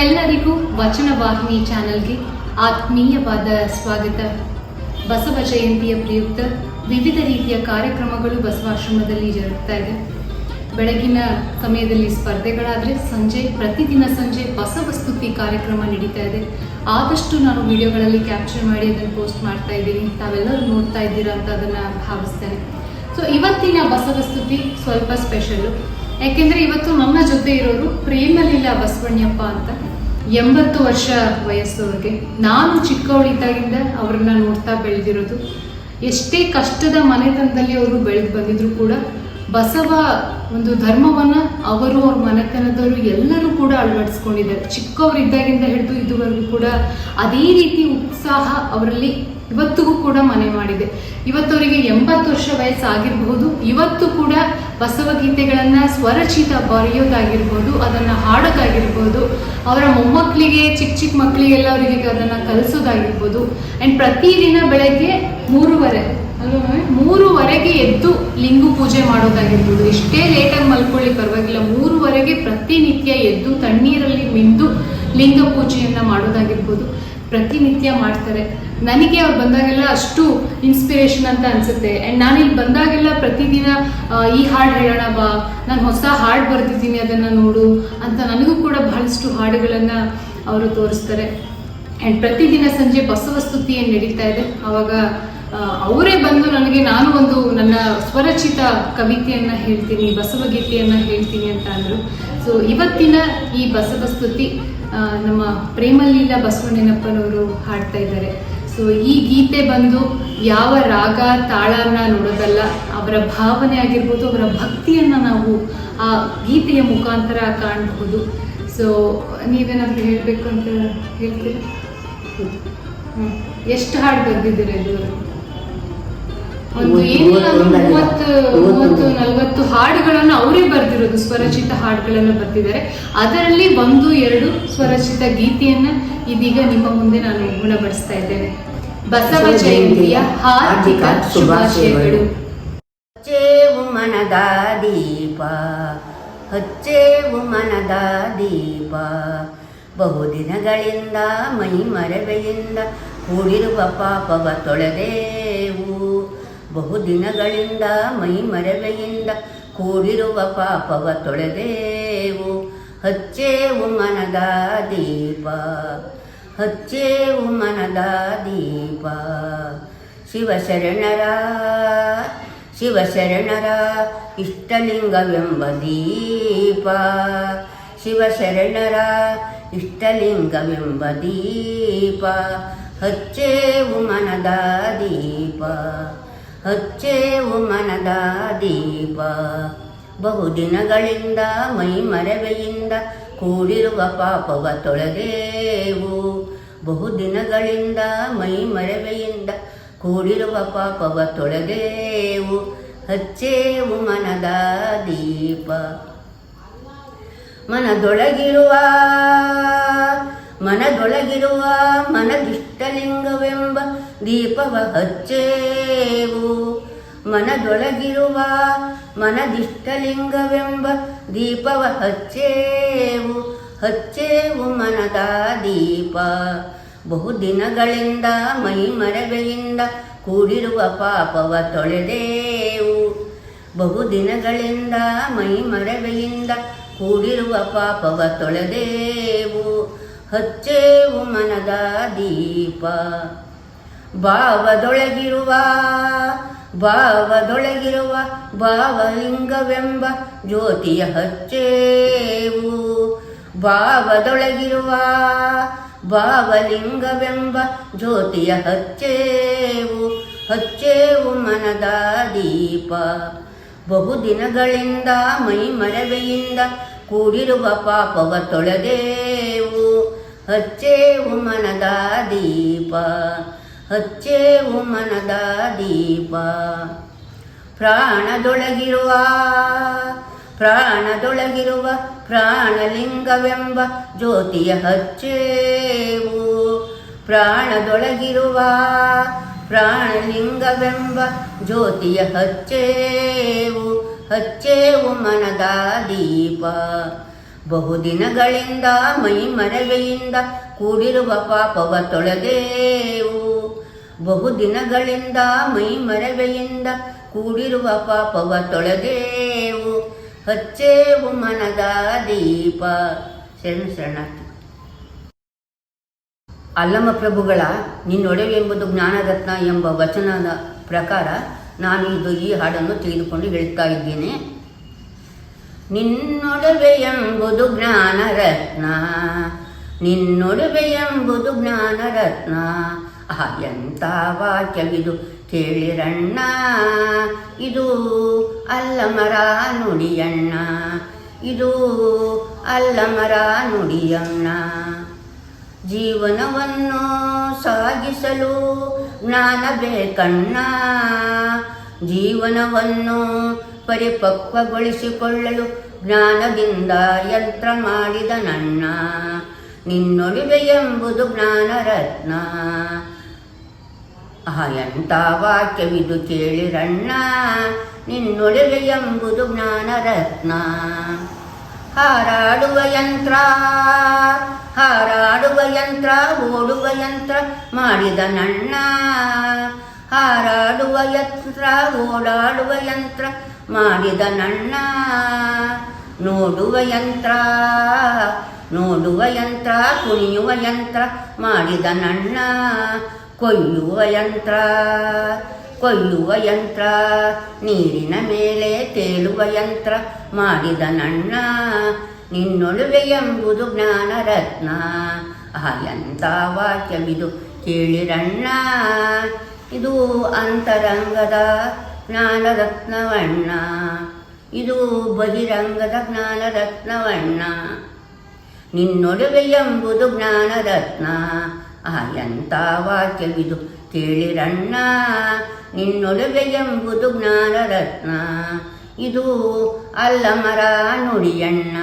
ತಮ್ಮೆಲ್ಲರಿಗೂ ವಚನ ವಾಹಿನಿ ಚಾನೆಲ್ಗೆ ಆತ್ಮೀಯವಾದ ಸ್ವಾಗತ. ಬಸವ ಜಯಂತಿಯ ಪ್ರಯುಕ್ತ ವಿವಿಧ ರೀತಿಯ ಕಾರ್ಯಕ್ರಮಗಳು ಬಸವಾಶ್ರಮದಲ್ಲಿ ಜರುಗ್ತಾ ಇದೆ. ಬೆಳಗಿನ ಸಮಯದಲ್ಲಿ ಸ್ಪರ್ಧೆಗಳಾದರೆ ಸಂಜೆ, ಪ್ರತಿದಿನ ಸಂಜೆ ಬಸವ ಸ್ತುತಿ ಕಾರ್ಯಕ್ರಮ ನಡೀತಾ ಇದೆ. ಆದಷ್ಟು ನಾನು ವಿಡಿಯೋಗಳಲ್ಲಿ ಕ್ಯಾಪ್ಚರ್ ಮಾಡಿ ಅದನ್ನು ಪೋಸ್ಟ್ ಮಾಡ್ತಾ ಇದ್ದೀನಿ. ತಾವೆಲ್ಲರೂ ನೋಡ್ತಾ ಇದ್ದೀರಾ ಅಂತ ಅದನ್ನು ಭಾವಿಸ್ತೇನೆ. ಸೊ, ಇವತ್ತಿನ ಬಸವ ಸ್ತುತಿ ಸ್ವಲ್ಪ ಸ್ಪೆಷಲ್ಲು. ಯಾಕೆಂದರೆ ಇವತ್ತು ನನ್ನ ಜೊತೆ ಇರೋರು, ಪ್ರೇಮಲೀಲಾ ಬಸವಣ್ಣಪ್ಪ ಅಂತ. ಎಂಬತ್ತು ವರ್ಷ ವಯಸ್ಸವ್ರಿಗೆ. ನಾನು ಚಿಕ್ಕವಳಿದ್ದಾಗಿಂದ ಅವ್ರನ್ನ ನೋಡ್ತಾ ಬೆಳೆದಿರೋದು. ಎಷ್ಟೇ ಕಷ್ಟದ ಮನೆತನದಲ್ಲಿ ಅವರು ಬೆಳೆದು ಬಂದಿದ್ರು ಕೂಡ ಬಸವ ಒಂದು ಧರ್ಮವನ್ನ ಅವರು ಅವ್ರ ಮನೆತನದವರು ಎಲ್ಲರೂ ಕೂಡ ಅಳವಡಿಸ್ಕೊಂಡಿದ್ದಾರೆ. ಚಿಕ್ಕವರಿದ್ದಾಗಿಂದ ಹಿಡಿದು ಇದುವರೆಗೂ ಕೂಡ ಅದೇ ರೀತಿ ಉತ್ಸಾಹ ಅವರಲ್ಲಿ ಇವತ್ತಿಗೂ ಕೂಡ ಮನೆ ಮಾಡಿದೆ. ಇವತ್ತವರಿಗೆ ಎಂಬತ್ತು ವರ್ಷ ವಯಸ್ಸಾಗಿರಬಹುದು. ಇವತ್ತು ಕೂಡ ಬಸವಗೀತೆಗಳನ್ನು ಸ್ವರಚಿತ ಬರೆಯೋದಾಗಿರ್ಬೋದು, ಅದನ್ನ ಹಾಡೋದಾಗಿರ್ಬೋದು, ಅವರ ಮೊಮ್ಮಕ್ಕಳಿಗೆ, ಚಿಕ್ಕ ಚಿಕ್ಕ ಮಕ್ಕಳಿಗೆಲ್ಲ ಅವರಿಗೆ ಅದನ್ನ ಕಲಿಸೋದಾಗಿರ್ಬೋದು. ಅಂಡ್ ಪ್ರತಿದಿನ ಬೆಳಗ್ಗೆ ಮೂರುವರೆ? ಮೂರುವರೆಗೆ ಎದ್ದು ಲಿಂಗು ಪೂಜೆ ಮಾಡೋದಾಗಿರ್ಬೋದು. ಎಷ್ಟೇ ಲೇಟಾಗಿ ಮಲ್ಕೊಳ್ಳಿ, ಪರವಾಗಿಲ್ಲ. ಮೂರುವರೆಗೆ ಪ್ರತಿನಿತ್ಯ ಎದ್ದು ತಣ್ಣೀರಲ್ಲಿ ಮಿಂದು ಲಿಂಗ ಪೂಜೆಯನ್ನ ಮಾಡೋದಾಗಿರ್ಬೋದು. ಪ್ರತಿನಿತ್ಯ ಮಾಡ್ತಾರೆ. ನನಗೆ ಅವ್ರು ಬಂದಾಗೆಲ್ಲ ಅಷ್ಟು ಇನ್ಸ್ಪಿರೇಷನ್ ಅಂತ ಅನ್ಸುತ್ತೆ. ಆ್ಯಂಡ್ ಇಲ್ಲಿ ಬಂದಾಗೆಲ್ಲ ಪ್ರತಿದಿನ ಈ ಹಾಡು ಹೇಳೋಣ ಬಾ, ನಾನು ಹೊಸ ಹಾಡು ಬರ್ತಿದ್ದೀನಿ ಅದನ್ನು ನೋಡು ಅಂತ ನನಗೂ ಕೂಡ ಬಹಳಷ್ಟು ಹಾಡುಗಳನ್ನು ಅವರು ತೋರಿಸ್ತಾರೆ. ಆ್ಯಂಡ್ ಪ್ರತಿದಿನ ಸಂಜೆ ಬಸವ ಸ್ತುತಿ ಏನು ನಡೀತಾ ಇದೆ? ಆವಾಗ ಅವರೇ ಬಂದು ನನಗೆ ನಾನು ಒಂದು ನನ್ನ ಸ್ವರಚಿತ ಕವಿತೆಯನ್ನು ಹೇಳ್ತೀನಿ ಬಸವಗೀತೆಯನ್ನು ಹೇಳ್ತೀನಿ ಅಂತ ಅಂದರು. ಸೊ ಇವತ್ತಿನ ಈ ಬಸವ ಸ್ತುತಿ ನಮ್ಮ ಪ್ರೇಮಲೀಲಾ ಬಸವಣ್ಣನಪ್ಪನವರು ಹಾಡ್ತಾ ಇದ್ದಾರೆ. ಸೊ ಈ ಗೀತೆ ಬಂದು ಯಾವ ರಾಗ ತಾಳನ ನೋಡೋದಲ್ಲ, ಅವರ ಭಾವನೆ ಆಗಿರ್ಬೋದು, ಅವರ ಭಕ್ತಿಯನ್ನ ನಾವು ಆ ಗೀತೆಯ ಮುಖಾಂತರ ಕಾಣಬಹುದು. ಸೊ ನೀವೇನಾದ್ರೂ ಹೇಳಬೇಕು ಅಂತ ಹೇಳ್ತೀರಾ. ಎಷ್ಟು ಹಾಡು ಬರ್ದಿದ್ದೀರಾ ಇದುವರೆಗೂ? ಒಂದು ಏನಿಲ್ಲ ಮೂವತ್ತು ಮೂವತ್ತು ನಲವತ್ತು ಹಾಡುಗಳನ್ನು ಅವರೇ ಬರೆದಿರೋದು ಸ್ವರಚಿತ ಹಾಡುಗಳನ್ನು ಬರ್ತಿದ್ದಾರೆ ಅದರಲ್ಲಿ ಒಂದು ಎರಡು ಸ್ವರಚಿತ ಗೀತೆಯನ್ನ ಇದೀಗ ನಿಮ್ಮ ಮುಂದೆ ನಾನು ಗುಣಪಡಿಸ್ತಾ ಇದ್ದೇನೆ. ಬಸವ ಜಯಂತಿಯ ಹಾರ್ದಿಕ ಶುಭಾಶಯಗಳು. ಹಚ್ಚೇವು ಮನದ ದೀಪ ಹಚ್ಚೇವು ಮನದ ದೀಪ. ಬಹುದಿನಗಳಿಂದ ಮೈ ಮರವೆಯಿಂದ ಕೂಡಿರುವ ಪಾಪವ ತೊಳೆದೇವು. ಬಹುದಿನಗಳಿಂದ ಮೈ ಮರವೆಯಿಂದ ಕೂಡಿರುವ ಪಾಪವ ತೊಳೆದೇವು. ಹಚ್ಚೇವು ಮನದ ದೀಪ, ಹಚ್ಚೇವು ಮನದ ದೀಪ. ಶಿವಶರಣರ ಶಿವಶರಣರ ಇಷ್ಟಲಿಂಗವೆಂಬ ದೀಪ. ಶಿವಶರಣರ ಇಷ್ಟಲಿಂಗವೆಂಬ ದೀಪ, ಹಚ್ಚೇವು ಮನದ ದೀಪ. ಹಚ್ಚೇವು ಮನದ ದೀಪ. ಬಹುದಿನಗಳಿಂದ ಮೈ ಮರವೆಯಿಂದ ಕೂಡಿರುವ ಪಾಪವ ತೊಳೆದೇವು. ಬಹುದಿನಗಳಿಂದ ಮೈ ಮರವೆಯಿಂದ ಕೂಡಿರುವ ಪಾಪವ ತೊಳೆದೇವು. ಹಚ್ಚೇವು ಮನದ ದೀಪ. ಮನದೊಳಗಿರುವ ಮನದೊಳಗಿರುವ ಮನದಿಷ್ಟಲಿಂಗವೆಂಬ ದೀಪವ ಹಚ್ಚೇವು ಮನದೊಳಗಿರುವ ಮನದಿಷ್ಟಲಿಂಗವೆಂಬ ದೀಪವ ಹಚ್ಚೇವು ಹಚ್ಚೇವು ಮನದ ದೀಪ. ಬಹುದಿನಗಳಿಂದ ಮೈ ಕೂಡಿರುವ ಪಾಪವ ತೊಳೆದೇವು. ಬಹುದಿನಗಳಿಂದ ಮೈ ಮರವೆಯಿಂದ ಕೂಡಿರುವ ಪಾಪವ ತೊಳೆದೇವು. ಹಚ್ಚೇವು ಮನದ ದೀಪ. ಭಾವದೊಳಗಿರುವ ಭಾವದೊಳಗಿರುವ ಭಾವಲಿಂಗವೆಂಬ ಜ್ಯೋತಿಯ ಹಚ್ಚೇವು ಭಾವದೊಳಗಿರುವ, ಭಾವಲಿಂಗವೆಂಬ ಜ್ಯೋತಿಯ ಹಚ್ಚೇವು ಹಚ್ಚೇವು ಮನದ ದೀಪ. ಬಹುದಿನಗಳಿಂದ ಮೈ ಮರವೆಯಿಂದ ಕೂಡಿರುವ ಪಾಪವ ತೊಳೆದೇವು ಹಚ್ಚೇವು ಮನದ ದೀಪ. ಹಚ್ಚೇವು ಮನದ ದೀಪ. ಪ್ರಾಣದೊಳಗಿರುವ ಪ್ರಾಣದೊಳಗಿರುವ ಪ್ರಾಣಲಿಂಗವೆಂಬ ಜ್ಯೋತಿಯ ಹಚ್ಚೇವು ಪ್ರಾಣದೊಳಗಿರುವ, ಪ್ರಾಣಲಿಂಗವೆಂಬ ಜ್ಯೋತಿಯ ಹಚ್ಚೇವು ಹಚ್ಚೇವು ಮನದ ದೀಪ. ಬಹುದಿನಗಳಿಂದ ಮೈ ಮರವೆಯಿಂದ ಕೂಡಿರುವ ಪಾಪವ ತೊಳೆದೇವು ಬಹುದಿನಗಳಿಂದ, ಮೈ ಮರವೆಯಿಂದ ಕೂಡಿರುವ ಪಾಪವ ತೊಳೆದೇವು. ಹಚ್ಚೇವು ಮನದ ದೀಪ. ಶರಣ ಶರಣಾರ್ಥಿ ಅಲ್ಲಮ ಪ್ರಭುಗಳ ನಿನ್ನೊಡವೆಂಬುದು ಜ್ಞಾನರತ್ನ ಎಂಬ ವಚನದ ಪ್ರಕಾರ ನಾನು ಇದು ಈ ಹಾಡನ್ನು ತೆಗೆದುಕೊಂಡು ಹೇಳ್ತಾ ಇದ್ದೇನೆ. ನಿನ್ನೊಡವೆ ಎಂಬುದು ಜ್ಞಾನರತ್ನ. ನಿನ್ನೊಡವೆ ಎಂಬುದು ಜ್ಞಾನರತ್ನ. ಆ ಎಂಥ ವಾಕ್ಯವಿದು ಕೇಳಿರಣ್ಣ? ಇದು ಅಲ್ಲಮರ ನುಡಿಯಣ್ಣ. ಇದು ಅಲ್ಲಮರ ನುಡಿಯಣ್ಣ. ಜೀವನವನ್ನು ಸಾಗಿಸಲು ಜ್ಞಾನ ಬೇಕಣ್ಣ. ಜೀವನವನ್ನು ಪರಿಪಕ್ವಗೊಳಿಸಿಕೊಳ್ಳಲು ಜ್ಞಾನದಿಂದ ಯಂತ್ರ ಮಾಡಿದ ನನ್ನ ನಿನ್ನೊಡಿವೆ ಎಂಬುದು ಜ್ಞಾನರತ್ನ. ಆ ಎಂಥ ವಾಕ್ಯವಿದು ಕೇಳಿರಣ್ಣ ನಿನ್ನೊಡವೆ ಎಂಬುದು ಜ್ಞಾನರತ್ನ. ಹಾರಾಡುವ ಯಂತ್ರ ಹಾರಾಡುವ ಯಂತ್ರ, ಓಡುವ ಯಂತ್ರ ಮಾಡಿದ ನಣ್ಣ. ಹಾರಾಡುವ ಯಂತ್ರ, ಓಡಾಡುವ ಯಂತ್ರ ಮಾಡಿದ ನಣ್ಣ. ನೋಡುವ ಯಂತ್ರ ನೋಡುವ ಯಂತ್ರ, ಕುಣಿಯುವ ಯಂತ್ರ ಮಾಡಿದ ನನ್ನ ಕೊಯ್ಯುವ ಯಂತ್ರ ಕೊಯ್ಯುವ ಯಂತ್ರ, ನೀರಿನ ಮೇಲೆ ತೇಲುವ ಯಂತ್ರ, ಮಾಡಿದ ನನ್ನ ನಿನ್ನೊಳುವೆ ಎಂಬುದು ಜ್ಞಾನರತ್ನ. ಆ ಎಂಥ ವಾಕ್ಯವಿದು ಕೇಳಿರಣ್ಣ ಇದು ಅಂತರಂಗದ ಜ್ಞಾನರತ್ನವಣ್ಣ. ಇದು ಬಹಿರಂಗದ ಜ್ಞಾನರತ್ನವಣ್ಣ. ನಿನ್ನೊಡುವೆ ಎಂಬುದು ಜ್ಞಾನರತ್ನ. ಆ ಎಂಥ ವಾಕ್ಯವಿದು ಕೇಳಿರಣ್ಣ? ನಿನ್ನೊಡವೆ ಎಂಬುದು ಜ್ಞಾನರತ್ನ. ಇದು ಅಲ್ಲಮರ ನುಡಿಯಣ್ಣ.